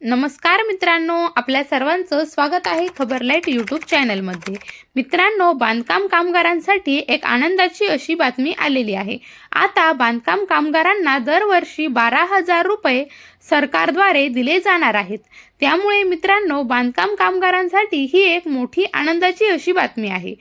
नमस्कार मित्रांनो आपल्या सर्वांचं स्वागत आहे खबरलाईट यूट्यूब चॅनलमध्ये. मित्रांनो बांधकाम कामगारांसाठी एक आनंदाची अशी बातमी आलेली आहे. आता बांधकाम कामगारांना दरवर्षी बारा हजार रुपये सरकारद्वारे दिले जाणार आहेत. त्यामुळे मित्रांनो बांधकाम कामगारांसाठी ही एक मोठी आनंदाची अशी बातमी आहे.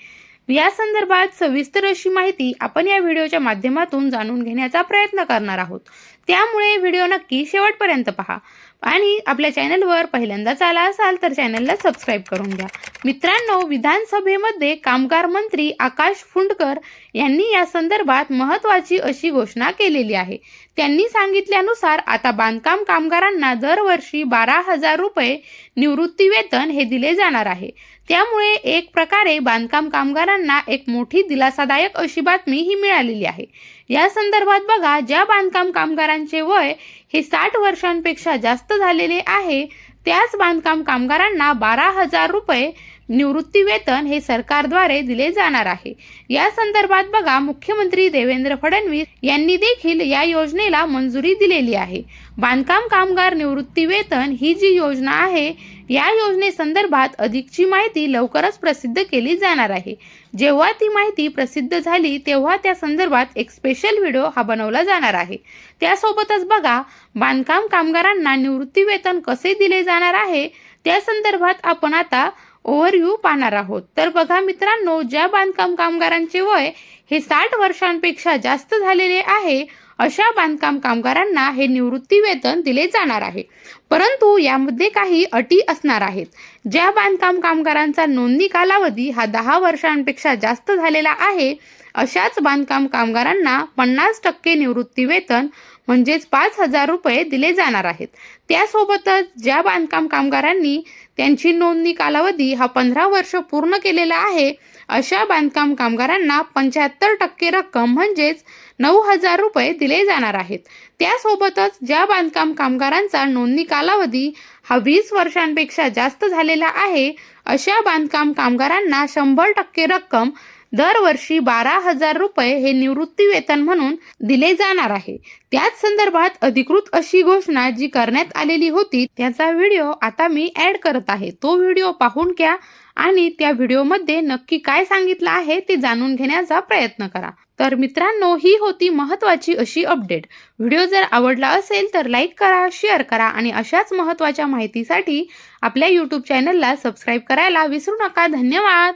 या संदर्भात सविस्तर अशी माहिती आपण या व्हिडिओच्या माध्यमातून जाणून घेण्याचा प्रयत्न करणार आहोत. त्यामुळे व्हिडिओ नक्की शेवटपर्यंत पहा. आणि आपल्या चॅनलवर पहिल्यांदाच आला असाल तर चॅनलला सबस्क्राईब करून घ्या. मित्रांनो विधानसभेमध्ये कामगार मंत्री आकाश फुंडकर यांनी या संदर्भात महत्त्वाची अशी घोषणा केलेली आहे. त्यांनी सांगितल्यानुसार आता बांधकाम कामगारांना दरवर्षी बारा हजार रुपये निवृत्ती वेतन हे दिले जाणार आहे. त्यामुळे एक प्रकारे बांधकाम कामगारांना एक मोठी दिलासादायक अशी बातमी ही मिळालेली आहे. या संदर्भात बघा ज्या बांधकाम कामगारांचे वय हे साठ वर्षांपेक्षा जास्त झालेले आहे. त्याच बांधकाम कामगारांना बारा हजार रुपये निवृत्ती वेतन हे सरकारद्वारे दिले जाणार आहे. या संदर्भात बघा मुख्यमंत्री देवेंद्र फडणवीस यांनी देखील या योजनेला मंजुरी दिलेली आहे. बांधकाम कामगार निवृत्ती वेतन ही जी योजना आहे या योजनेसंदर्भात अधिकची माहिती लवकरच प्रसिद्ध केली जाणार आहे. जेव्हा ती माहिती प्रसिद्ध झाली तेव्हा त्या संदर्भात एक स्पेशल व्हिडिओ हा बनवला जाणार आहे. त्यासोबतच बघा बांधकाम कामगारांना निवृत्ती वेतन कसे दिले जाणार आहे त्या संदर्भात आपण आता ओव्हरव्ह्यू पाहणार आहोत. तर बघा मित्रांनो ज्या बांधकाम कामगारांचे वय हे साठ वर्षांपेक्षा जास्त झालेले आहे अशा बांधकाम कामगारांना हे निवृत्ती वेतन दिले जाणार आहे. परंतु यामध्ये काही अटी असणार आहेत. ज्या बांधकाम कामगारांचा नोंदणी कालावधी हा दहा वर्षांपेक्षा जास्त झालेला आहे अशाच बांधकाम कामगारांना पन्नास टक्के निवृत्ती वेतन म्हणजेच पाच हजार रुपये दिले जाणार आहेत. त्यासोबतच ज्या बांधकाम कामगारांनी त्यांची नोंदणी कालावधी हा पंधरा वर्ष पूर्ण केलेला आहे अशा बांधकाम कामगारांना पंच्याहत्तर टक्के रक्कम म्हणजेच नऊ हजार रुपये दिले जाणार आहेत. त्यासोबतच ज्या बांधकाम कामगारांचा नोंदणी कालावधी हा वीस वर्षांपेक्षा जास्त झालेला आहे अशा बांधकाम कामगारांना शंभर टक्के रक्कम दरवर्षी बारा हजार रुपये हे निवृत्ती वेतन म्हणून दिले जाणार आहे. त्याच संदर्भात अधिकृत अशी घोषणा जी करण्यात आलेली होती त्याचा व्हिडिओ आता मी ऍड करत आहे. तो व्हिडिओ पाहून घ्या आणि त्या व्हिडिओमध्ये नक्की काय सांगितलं आहे ते जाणून घेण्याचा प्रयत्न करा. तर मित्रांनो ही होती महत्त्वाची अशी अपडेट. व्हिडिओ जर आवडला असेल तर लाईक करा शेअर करा आणि अशाच महत्त्वाच्या माहितीसाठी आपल्या यूट्यूब चॅनलला सबस्क्राईब करायला विसरू नका. धन्यवाद!